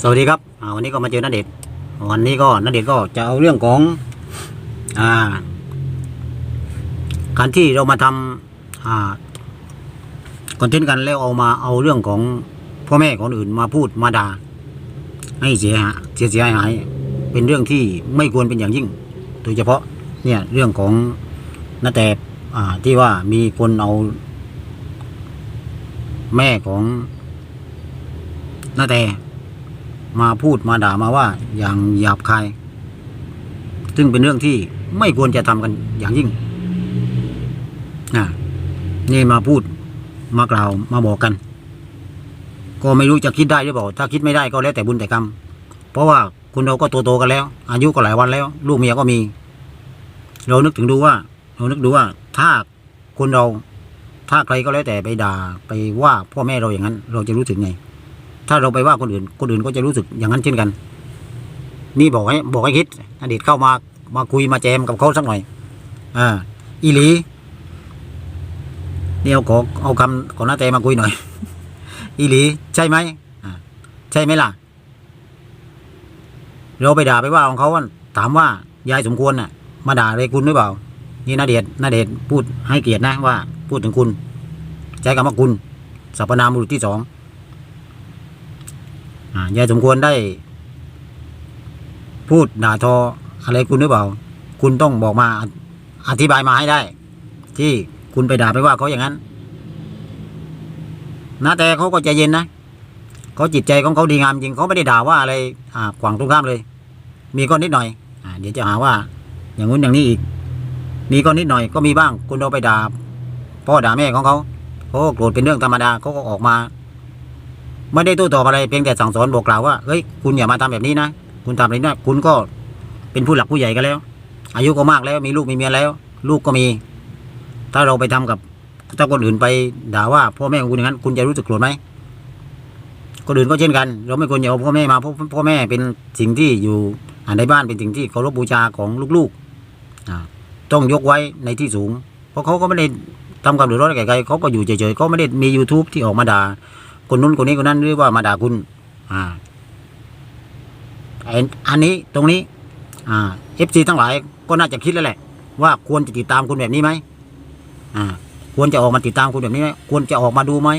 สวัสดีครับวันนี้ก็มาเจอนัเดชน์วันนี้ก็นัเดชน์ก็จะเอาเรื่องของอ่าการที่เรามาทำอ่าคอนเทนต์กันแล้วเอามาเอาเรื่องของพ่อแม่คนอื่นมาพูดมาด่าให้เสียหายเสียเสียหาย เป็นเรื่องที่ไม่ควรเป็นอย่างยิ่ง โดยเฉพาะเนี่ยเรื่องของนาแต่อ่าที่ว่ามีคนเอา แม่ของนาแต่ มาพูดมาด่ามาว่าอย่างหยาบคาย ซึ่งเป็นเรื่องที่ไม่ควรจะทำกันอย่างยิ่งอ่านี่มาพูดมากล่าวมาบอกกัน ก็ไม่รู้จะคิดได้หรือเปล่า ถ้าคิดไม่ได้ก็แล้วแต่บุญแต่กรรม เพราะว่าคุณเราก็โตๆกันแล้ว อายุก็หลายวันแล้ว ลูกเมียก็มี เรานึกถึงดูว่า เรานึกดูว่า ถ้าคนเรา ถ้าใครก็แล้วแต่ไปด่าไปว่าพ่อแม่เราอย่างนั้น เราจะรู้สึกไง ถ้าเราไปว่าคนอื่น คนอื่นก็จะรู้สึกอย่างนั้นเช่นกัน นี่บอกให้บอกให้คิด อดีตเข้ามามาคุยมาแจมกับเขาสักหน่อย อ่า อีหลีเดี๋ยวขอเอาคำของน้าแต่มาคุยหน่อย อีหลี ใช่ไหมอ่าใช่ไหมล่ะ เราไปด่าไปว่าของเขาถามว่ายายสมควรน่ะ มาด่าเลยคุณหรือเปล่า นี่นาเดชน์นาเดชพูดให้เกียรตินะว่า พูดถึงคุณ ใช้คำว่าคุณสรรพนามบุรุษที่สอง ยายสมควรได้ พูดด่าทออะไรคุณหรือเปล่า คุณต้องบอกมาอธิบายมาให้ได้ ที่คุณไปด่าไปว่าเขาอย่างนั้นนะแต่เขาก็ใจเย็นนะเขาจิตใจของเขาดีงามจริงเขาไม่ได้ด่าว่าอะไร อ่าขวางตรงข้ามเลย มีก็นิดหน่อย อ่า เดี๋ยวจะหาว่า อย่างงู้นอย่างนี้อีก มีก็นิดหน่อยก็มีบ้าง คุณเอาไปด่าพ่อด่าแม่ของเขาเขาโกรธเป็นเรื่องธรรมดาเขาก็ออกมา ไม่ได้โต้ตอบอะไรเพียงแต่สั่งสอนบอกกล่าวว่าเฮ้ยคุณอย่ามาทำแบบนี้นะ คุณทำแบบนี้นะคุณก็เป็นผู้หลักผู้ใหญ่กันแล้ว อายุก็มากแล้วมีลูกมีเมียแล้ว ลูกก็มี ถ้าเราไปทำกับถ้าคนอื่นไปด่าว่าพ่อแม่ของคุณอย่างนั้น คุณจะรู้สึกโกรธไหมคนอื่นก็เช่นกัน เราไม่ควรจะเอาพ่อแม่มาเพราะพ่อแม่เป็นสิ่งที่อยู่ในบ้านเป็นสิ่งที่เคารพบูชาของลูกๆต้องยกไว้ในที่สูง เพราะเขาก็ไม่ได้ทำความเดือดร้อนแก่ใครเขาก็อยู่เฉยๆเขาไม่ได้มี YouTube ที่ออกมาด่า คนนู้นคนนี้คนนั้นหรือว่ามาด่าคุณ อ่าอ้อันนี้ตรงนี้ อ่าเอฟซีทั้งหลายก็น่าจะคิดแล้วแหละ ว่าควรจะติดตามคุณแบบนี้ไหมอ่า ควรจะออกมาติดตามคุณแบบนี้ไหมควรจะออกมาดูไหม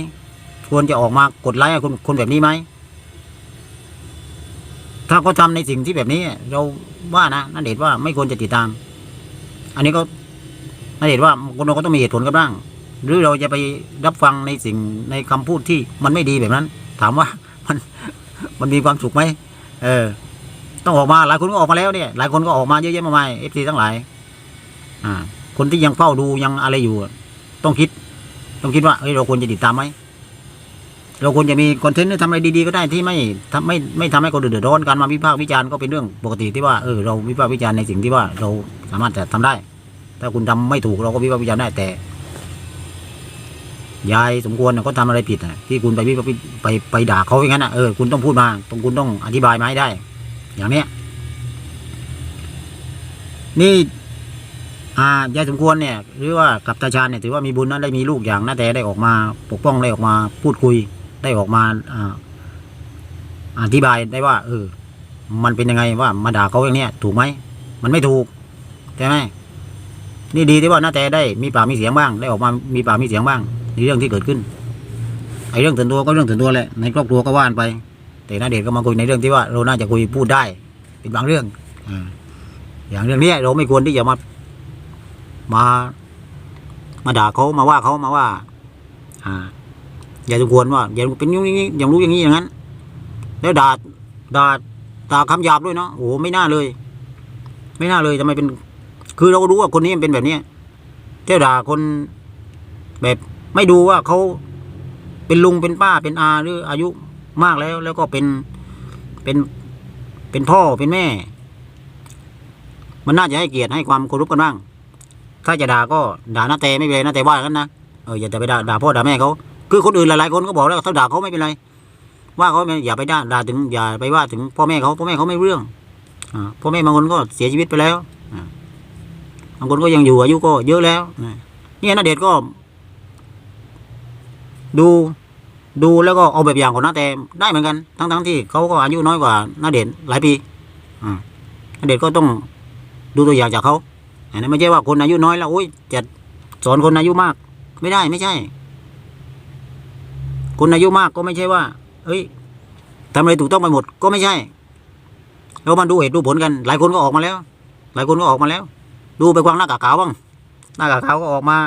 ควรจะออกมากดไลค์คุณคนแบบนี้ไหมถ้าเขาทำในสิ่งที่แบบนี้ เราว่านะนั่นเดชน์ว่าไม่ควรจะติดตาม อันนี้ก็นั่นเดชน์ว่าคนเราก็ต้องมีเหตุผลกันบ้าง หรือเราจะไปรับฟังในสิ่งในคำพูดที่มันไม่ดีแบบนั้น ถามว่ามันมันมีความสุขไหมเออ ต้องออกมาหลายคนก็ออกมาแล้วเนี่ย หลายคนก็ออกมาเยอะแยะมากมายเอฟซีทั้งหลาย อ่า คนที่ยังเฝ้าดูยังอะไรอยู่ ต้องคิด ต้องคิดว่าเฮ้ยเราควรจะติดตามไหมเราควรจะมีคอนเทนต์หรือทำอะไรดีๆก็ได้ที่ไม่ทำไม่ไม่ทำให้คนเดือดร้อนการมาวิพากษ์วิจารณ์ก็เป็นเรื่องปกติที่ว่าเออเราวิพากษ์วิจารณ์ในสิ่งที่ว่าเราสามารถจะทำได้ ถ้าคุณทำไม่ถูกเราก็วิพากษ์วิจารณ์ได้แต่ ยายสมควรน่ะเขาทำอะไรผิดอะที่คุณไปวิพากษ์ไปไปด่าเขาอย่างนั้นอะเออคุณต้องพูดมาต้องคุณต้องอธิบายมาให้ได้ อย่างเนี้ยนี่อ่ายายสมควรเนี่ย หรือว่ากับตาชาญเนี่ยถือว่ามีบุญนะได้มีลูกอย่างน่าแต่ได้ออกมา ปกป้องได้ออกมา พูดคุยได้ออกมาอ่าอธิบายได้ว่า เออ มันเป็นยังไงว่ามาด่าเขาอย่างเนี้ยถูกไหมมันไม่ถูกใช่ไหมนี่ดีที่ว่าน้าแต่ได้มีปากมีเสียงบ้าง ได้ออกมามีปากมีเสียงบ้าง ในเรื่องที่เกิดขึ้นไอ้เรื่องส่วนตัวก็เรื่องส่วนตัวแหละในครอบครัวก็ว่านไป แต่น้าเดชก็มาคุยในเรื่องที่ว่าเราน่าจะคุยพูดได้เป็นบางเรื่องออย่างเรื่องนี้เราไม่ควรที่จะมา มา มาด่าเขามาว่าเขามาว่า อ่า อย่าสมควรว่า อย่าเป็นอย่างนี้อย่างรู้อย่างนี้อย่างนั้น แล้วด่าด่าด่าคำหยาบด้วยเนาะโอ้ไม่น่าเลย ไม่น่าเลยทำไมเป็น คือเราก็รู้ว่าคนนี้มันเป็นแบบเนี้ยเที่ยวด่าคนแบบ ไม่ดูว่าเขาเป็นลุงเป็นป้าเป็นอาหรืออายุมากแล้ว แล้วก็เป็นเป็นเป็นพ่อเป็นแม่ มันน่าจะให้เกียรติให้ความเคารพกันบ้าง ถ้าจะด่าก็ด่าหน้าแต่ไม่เป็นไรนะแต่ว่ากันนะเอออย่าไปด่าด่าพ่อด่าแม่เขาคือคนอื่นหลายๆคนก็บอกแล้วถ้าด่าเขาไม่เป็นไร ว่าเขาอย่าไปด่าด่าถึงอย่าไปว่าถึงพ่อแม่เขาพ่อแม่เขาไม่เรื่องอพ่อแม่บางคนก็เสียชีวิตไปแล้วบางคนก็ยังอยู่อายุก็เยอะแล้วนี่นาเดชก็ ดูดูแล้วก็เอาแบบอย่างของน้าแต่ได้เหมือนกัน ทั้งทั้งๆที่เขาก็อายุน้อยกว่าน้าเด่นหลายปีอ่าน้าเด่นก็ต้องดูตัวอย่างจากเขาอันนั้นไม่ใช่ว่าคนอายุน้อยแล้วโอ้ยจะสอนคนอายุมาก ไม่ได้ไม่ใช่ คนอายุมากก็ไม่ใช่ว่าเอ้ยทำอะไรถูกต้องไปหมดก็ไม่ใช่เรามาดูเหตุดูผลกัน หลายคนก็ออกมาแล้ว หลายคนก็ออกมาแล้ว ดูไปกวางหน้ากากขาวบ้างหน้ากากขาวก็ออกมา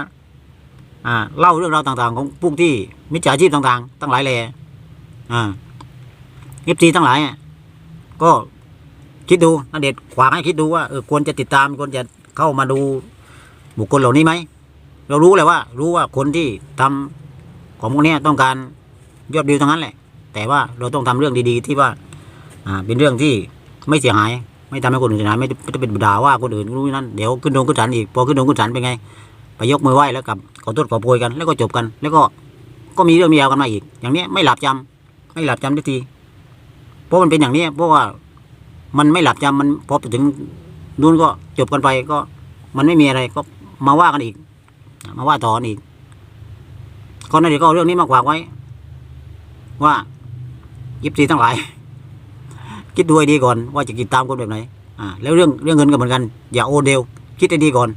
อ่าเล่าเรื่องราวต่างๆ ของพวกที่มิจฉาชีพต่างๆตั้งหลายแหล่อ่าเอฟซีทั้งหลายก็คิดดูนาเดชน์ขวางให้คิดดูว่าเออควรจะติดตามควรจะเข้ามาดูบุคคลเหล่านี้ไหมเรารู้แหละว่า รู้ว่าคนที่ทำของพวกนี้ต้องการยอดวิวทั้งนั้นแหละ แต่ว่าเราต้องทำเรื่องดีๆ ที่ว่า อ่า เป็นเรื่องที่ไม่เสียหาย ไม่ทำให้คนอื่นเสียหายไม่ไม่ได้เป็นด่าว่าคนอื่นรู้นั่นเดี๋ยวขึ้นโดงขึ้นศาลอีกพอขึ้นโดงขึ้นศาลเป็นไง ไปยกมือไหว้แล้วกับขอโทษขอโพยกันแล้วก็จบกัน แล้วก็ก็มีเรื่องมีราวกันมาอีก อย่างนี้ไม่หลับจำไม่หลับจำทันทีเพราะมันเป็นอย่างนี้เพราะว่ามันไม่หลับจำมันพอไปถึงนู่นก็จบกันไปก็มันไม่มีอะไรก็มาว่ากันอีก มาว่าต่ออีกก็นั่นเดี๋ยวก็เอาเรื่องนี้มาฝากไว้ ว่ายิบซีทั้งหลาย คิดดูให้ดีก่อนว่าจะติดตามคนแบบไหนอ่าแล้วเรื่องเรื่องเงินก็เหมือนกัน อย่าโอนเร็วคิดให้ดีก่อน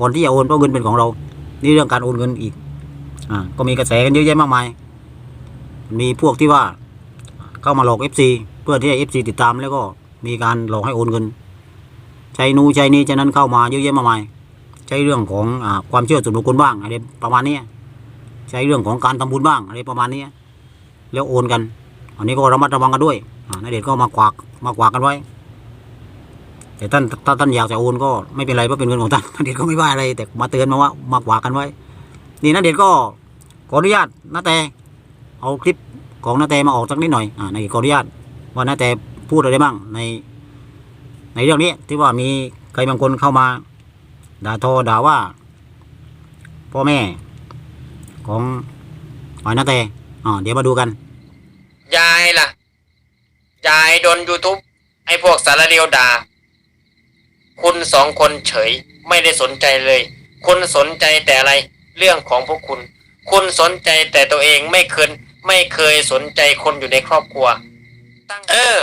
ก่อนที่จะโอนเพราะเงินเป็นของเรา นี่เรื่องการโอนเงินอีก อ่า ก็มีกระแสกันเยอะแยะมากมาย มีพวกที่ว่า เข้ามาหลอกเอฟซีเพื่อที่จะเอฟซีติดตามแล้วก็มีการหลอกให้โอนเงินใช้นูนใช้นี้ใช้นั้นเข้ามาเยอะแยะมากมาย ใช้เรื่องของอ่าความเชื่อส่วนบุคคลบ้างอะไรประมาณนี้ใช้เรื่องของการทำบุญบ้างอะไรประมาณนี้แล้วโอนกัน อันนี้ก็ระมัดระวังกันด้วยอ่านายเดก็มากวากมากวากกันไว้ แต่ท่านถ้าท่านอยากจะโอนก็ไม่เป็นไรเพราะเป็นเงินของท่านนาเดชก็ไม่ว่าอะไร แต่มาเตือนมาว่ามากว่ากันไว้ นี่นาเดชก็ขออนุญาตนาแต่เอาคลิปของนาแต่มาออกสักนิดหน่อยอ่านาเดชขออนุญาตว่านาแต่พูดอะไรบ้างใน ในเรื่องนี้ที่ว่ามีใครบางคนเข้ามาด่าทอด่าว่า พ่อแม่ของหอยนาแต่อ่าเดี๋ยวมาดูกัน ยายล่ะ ยายโดน YouTube ไอ้พวกสารเดียวด่า คุณสองคนเฉยไม่ได้สนใจเลย คุณสนใจแต่อะไร เรื่องของพวกคุณ คุณสนใจแต่ตัวเองไม่เคยไม่เคยสนใจคนอยู่ในครอบครัว ตั้งเออ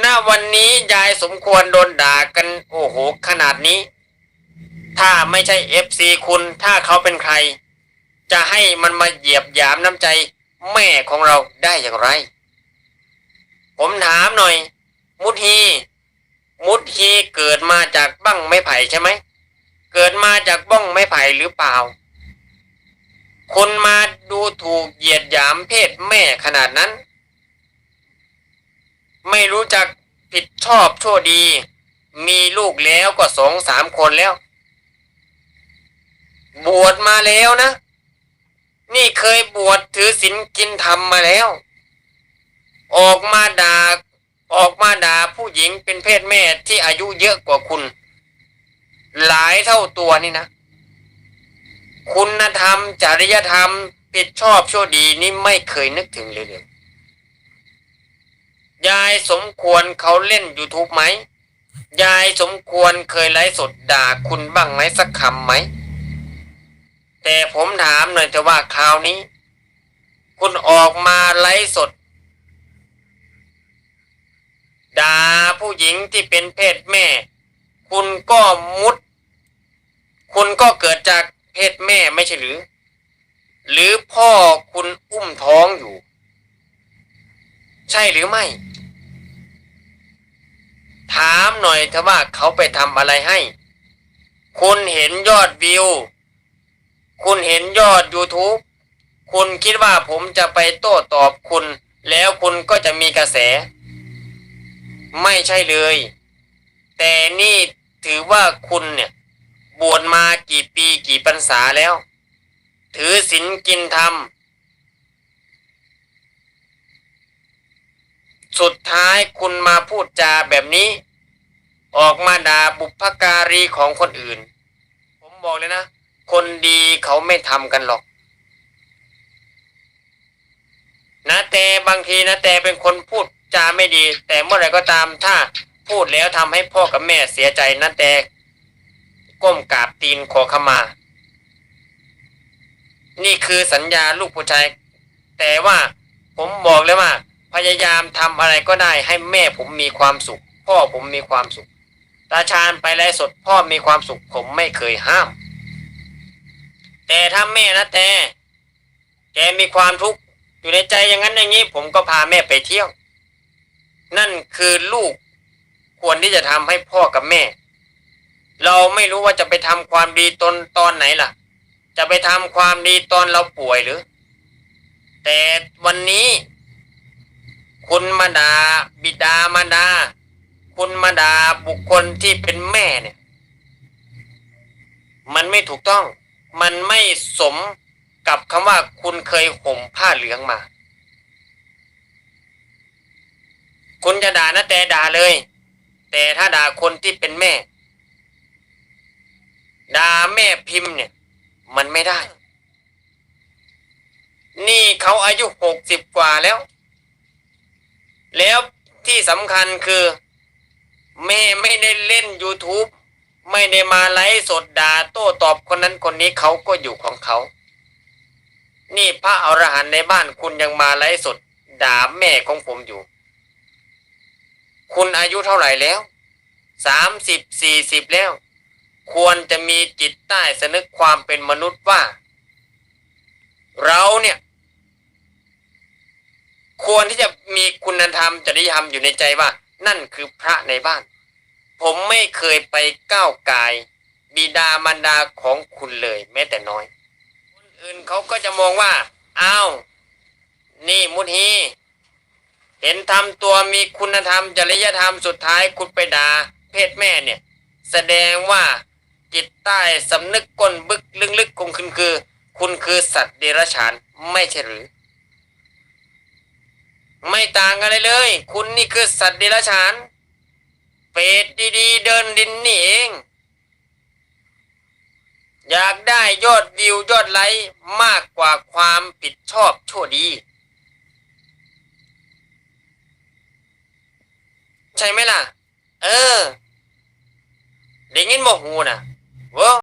หน้าวันนี้ยายสมควรโดนด่ากันโอ้โหขนาดนี้ ถ้าไม่ใช่เอฟซีคุณถ้าเขาเป็นใคร จะให้มันมาเหยียบหยามน้ำใจแม่ของเราได้อย่างไร ผมถามหน่อย มุดฮี มุดฮีเกิดมาจากบ้างไม้ไผ่ใช่ไหม เกิดมาจากบ้องไม้ไผ่หรือเปล่า คนมาดูถูกเหยียดหยามเพศแม่ขนาดนั้น ไม่รู้จักผิดชอบชั่วดี มีลูกแล้วก็สองสามคนแล้ว บวชมาแล้วนะ นี่เคยบวชถือศีลกินธรรมมาแล้ว ออกมาด่า ออกมาด่าผู้หญิงเป็นเพศแม่ที่อายุเยอะกว่าคุณ หลายเท่าตัวนี่นะ คุณธรรม จริยธรรมผิดชอบชั่วดีนี่ไม่เคยนึกถึงเลยเลยยายสมควรเขาเล่น YouTube ไหม ยายสมควรเคยไลฟ์สดด่าคุณบ้างไหมสักคำไหม แต่ผมถามหน่อยแต่ว่าคราวนี้ คุณออกมาไลฟ์สด ด่าผู้หญิงที่เป็นเพศแม่ คุณก็มุด คุณก็เกิดจากเพศแม่ไม่ใช่หรือ หรือพ่อคุณอุ้มท้องอยู่ ใช่หรือไม่ ถามหน่อยเถอะว่าเขาไปทำอะไรให้ คุณเห็นยอดวิว คุณเห็นยอด YouTube คุณคิดว่าผมจะไปโต้ตอบคุณ แล้วคุณก็จะมีกระแส ไม่ใช่เลย แต่นี่ถือว่าคุณเนี่ย บวชมากี่ปีกี่พรรษาแล้ว ถือศีลกินธรรม สุดท้ายคุณมาพูดจาแบบนี้ ออกมาด่าบุพการีของคนอื่น ผมบอกเลยนะ คนดีเขาไม่ทำกันหรอกนะแต่บางทีนะแต่เป็นคนพูด จาไม่ดี แต่เมื่อไรก็ตามถ้าพูดแล้วทำให้พ่อกับแม่เสียใจนะแต่ก้มกราบตีนขอขมา นี่คือสัญญาลูกผู้ชาย แต่ว่าผมบอกเลยว่า พยายามทำอะไรก็ได้ให้แม่ผมมีความสุข พ่อผมมีความสุขตาชาญไปไลฟ์สดพ่อมีความสุขผมไม่เคยห้าม แต่ถ้าแม่นะแต่ แกมีความทุกข์อยู่ในใจอย่างนั้นอย่างนี้ ผมก็พาแม่ไปเที่ยว นั่นคือลูกควรที่จะทำให้พ่อกับแม่ เราไม่รู้ว่าจะไปทำความดีตนตอนไหนล่ะ จะไปทำความดีตอนเราป่วยหรือ แต่วันนี้ คุณมาดาบิดามาดา คุณมาดาบุคคลที่เป็นแม่เนี่ย มันไม่ถูกต้อง มันไม่สมกับคำว่าคุณเคยห่มผ้าเหลืองมา คุณจะด่านะแต่ด่าเลย แต่ถ้าด่าคนที่เป็นแม่ ด่าแม่พิมพ์เนี่ย มันไม่ได้ นี่เขาอายุหกสิบกว่าแล้ว แล้วที่สำคัญคือ แม่ไม่ได้เล่น YouTube ไม่ได้มาไลฟ์สดด่าโต้ตอบคนนั้นคนนี้เขาก็อยู่ของเขา นี่พระอรหันต์ในบ้านคุณยังมาไลฟ์สดด่าแม่ของผมอยู่ คุณอายุเท่าไหร่แล้วสามสิบสี่สิบแล้ว ควรจะมีจิตใต้สนึกความเป็นมนุษย์ว่า เราเนี่ย ควรที่จะมีคุณธรรมจริยธรรมอยู่ในใจว่า นั่นคือพระในบ้าน ผมไม่เคยไปก้าวกาย บิดามารดาของคุณเลยแม้แต่น้อย คนอื่นเขาก็จะมองว่าอ้าวนี่มุที เห็นทำตัวมีคุณธรรมจริยธรรมสุดท้ายคุณไปด่าเพศแม่เนี่ย แสดงว่าจิตใต้สำนึกก้นบึกลึกๆของคุณคือ คุณคือสัตว์เดรัจฉานไม่ใช่หรือ ไม่ต่างกันเลยเลย คุณนี่คือสัตว์เดรัจฉานเปรตดีๆ เดินดินนี่เอง อยากได้ยอดวิวยอดไลค์มากกว่าความผิดชอบชั่วดี ใช่ไหมล่ะ เออ ได้ยินบ่หูน่ะเว้อ